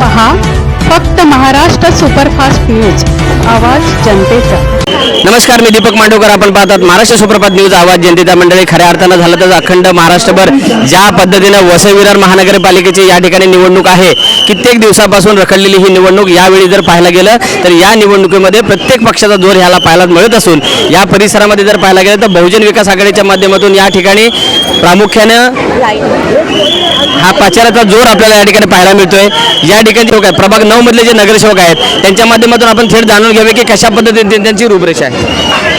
पहा फक्त Maharashtra superfast news आवाज जनतेचा. नमस्कार मी दीपक मांडवकर. आपण पाहतात महाराष्ट्र सुप्रभात न्यूज आवाज जनतेचा. मंडळी खऱ्या अर्थानं झालं तर अखंड महाराष्ट्रभर ज्या पद्धतीनं वसई विरार महानगरपालिकेची या ठिकाणी निवडणूक आहे कित्येक दिवसापासून रखडलेली ही निवडणूक यावेळी जर पाहायला गेलं तर या निवडणुकीमध्ये प्रत्येक पक्षाचा जोर ह्याला पाहायला मिळत असून या परिसरामध्ये जर पाहायला गेलं तर बहुजन विकास आघाडीच्या माध्यमातून या ठिकाणी प्रामुख्यानं हा प्रचाराचा जोर आपल्याला या ठिकाणी पाहायला मिळतोय. या ठिकाणी लोक आहेत. प्रभाग नऊ मधले जे नगरसेवक आहेत त्यांच्या माध्यमातून आपण थेट जाणून घ्यावे की कशा पद्धतीने त्यांची रूपरेषा आहे.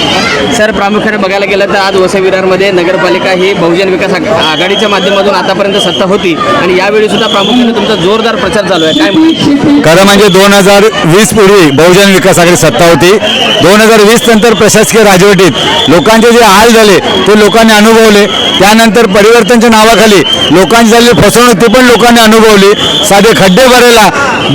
सर प्रामुख्याने बघायला गेलं तर आज वसई विरारमध्ये नगरपालिका ही बहुजन विकास आघाडीच्या माध्यमातून आतापर्यंत सत्ता होती आणि यावेळी सुद्धा प्रामुख्याने तुमचा जोरदार प्रचार चालू आहे. काय खरं म्हणजे दोन हजार वीस पूर्वी बहुजन विकास आघाडी सत्ता होती. दोन हजार वीस नंतर प्रशासकीय राजवटीत लोकांचे जे हाल झाले ते लोकांनी अनुभवले. त्यानंतर परिवर्तनच्या नावाखाली लोकांची झालेली फसवणूक ती पण लोकांनी अनुभवली. साधे खड्डे भरायला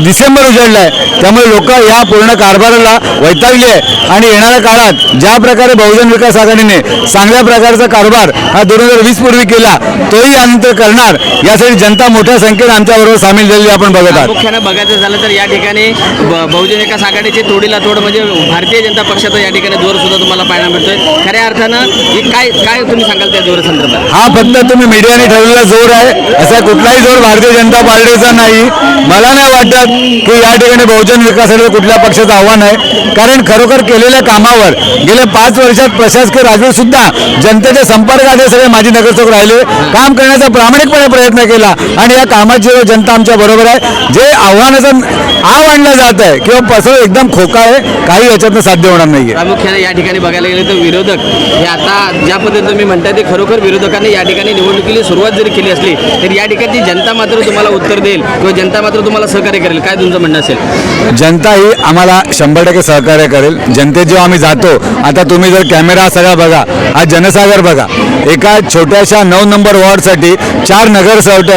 डिसेंबर उजडलाय त्यामुळे लोक या पूर्ण कारभाराला वैतागली आहे. आणि येणाऱ्या काळात ज्या प्रकारे बहुजन विकास आघाडीने चांगल्या प्रकारचा कारभार हा दोन हजार वीस पूर्वी केला तोही यानंतर करणार. यासाठी जनता मोठ्या संख्येने आमच्याबरोबर सामील झालेली आपण बघत आहात. बघायचं झालं तर या ठिकाणी बहुजन विकास आघाडीची तोडीला तोड म्हणजे भारतीय जनता पक्षाचा या ठिकाणी जोर सुद्धा तुम्हाला पाहायला मिळतोय. खऱ्या अर्थानं ही काय काय तुम्ही सांगाल त्या जोर संदर्भात? हा फक्त तुम्ही मीडियाने ठरवलेला जोर आहे. असा कुठलाही जोर भारतीय जनता पार्टीचा नाही. मला नाही वाटत की या ठिकाणी बहुजन विकासाचं कुठल्या पक्षाचं आव्हान आहे. कारण खरोखर केलेल्या कामावर गेल्या पाच वर्षात प्रशासकीय राजवट सुद्धा जनतेच्या संपर्कात हे सगळे माजी नगरसेवक राहिले. काम करण्याचा प्रामाणिकपणे प्रयत्न केला आणि या कामाची जनता आमच्या बरोबर आहे. जे आव्हानाचं आव आणलं जात आहे किंवा पसर एकदम खोका आहे काही याच्यातनं साध्य होणार नाहीये. प्रामुख्याने या ठिकाणी बघायला गेलं तर विरोधक हे आता ज्या पद्धतीने तुम्ही म्हणताय ते खरोखर विरोधकांनी या ठिकाणी निवडणुकीला सुरुवात जरी केली असली तर या ठिकाणची जनता मात्र तुम्हाला उत्तर देईल किंवा जनता मात्र तुम्हाला सहकार्य करेल. काय तुमचं म्हणणं असेल? जनता ही आम्हाला शंभर टक्के सहकार्य करेल. जनतेत जेव्हा आम्ही जातो आता तुम्ही जर कॅमेरा सगळा बघा हा जनसागर बघा. एका छोट्याशा नऊ नंबर वॉर्डसाठी चार नगरसेवक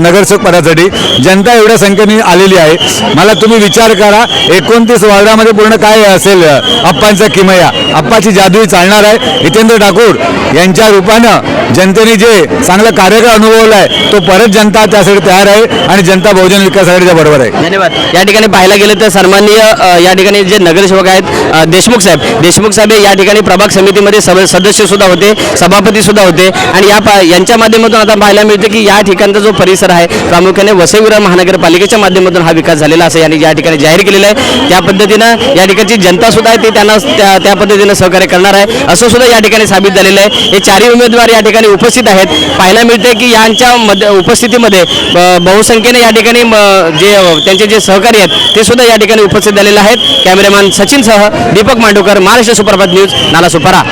नगरसेवक पदासाठी जनता एवढ्या संख्येने आलेली आहे. मला तुम्ही विचार करा एकोणतीस वॉर्डामध्ये पूर्ण काय असेल अप्पांचा किमया? अप्पाची जादू चालणार आहे. हितेंद्र ठाकूर यांच्या रूपानं जनतेने जे चांगलं कार्यक्रम अनुभवला आहे तो परत जनता त्यासाठी तयार आहे आणि जनता बहुजन विकास आघाडीच्या बरोबर आहे. धन्यवाद. या ठिकाणी पाहायला गेलं तर सन्माननीय या ठिकाणी जे नगरसेवक आहेत देशमुख साहेब. देशमुख साहेब हे या ठिकाणी प्रभाग समितीमध्ये सदस्य सुद्धा होते सभापती सुद्धा होते आणि या पा- यांच्या माध्यमातून आता पाहायला मिळते की या ठिकाणचा जो परिसर आहे प्रामुख्याने वसईविरा महानगरपालिकेच्या माध्यमातून हा विकास झालेला असं यांनी या ठिकाणी जाहीर केलेलं आहे. त्या पद्धतीनं या ठिकाणची जनता सुद्धा आहे ते त्यांना त्या त्या पद्धतीनं सहकार्य करणार आहे. असं सुद्धा या ठिकाणी साबित झालेलं आहे. हे चारही उमेदवार या ठिकाणी उपस्थित आहेत. पाहायला मिळते की यांच्या मध्ये उपस्थितीमध्ये बहुसंख्येने या ठिकाणी जे त्यांचे जे सहकारी आहेत ते सुद्धा या ठिकाणी उपस्थित झालेले आहेत. कॅमेरामॅन सचिनसह दीपक मांडूकर महाराष्ट्र सुप्रभात न्यूज नाला सुपारा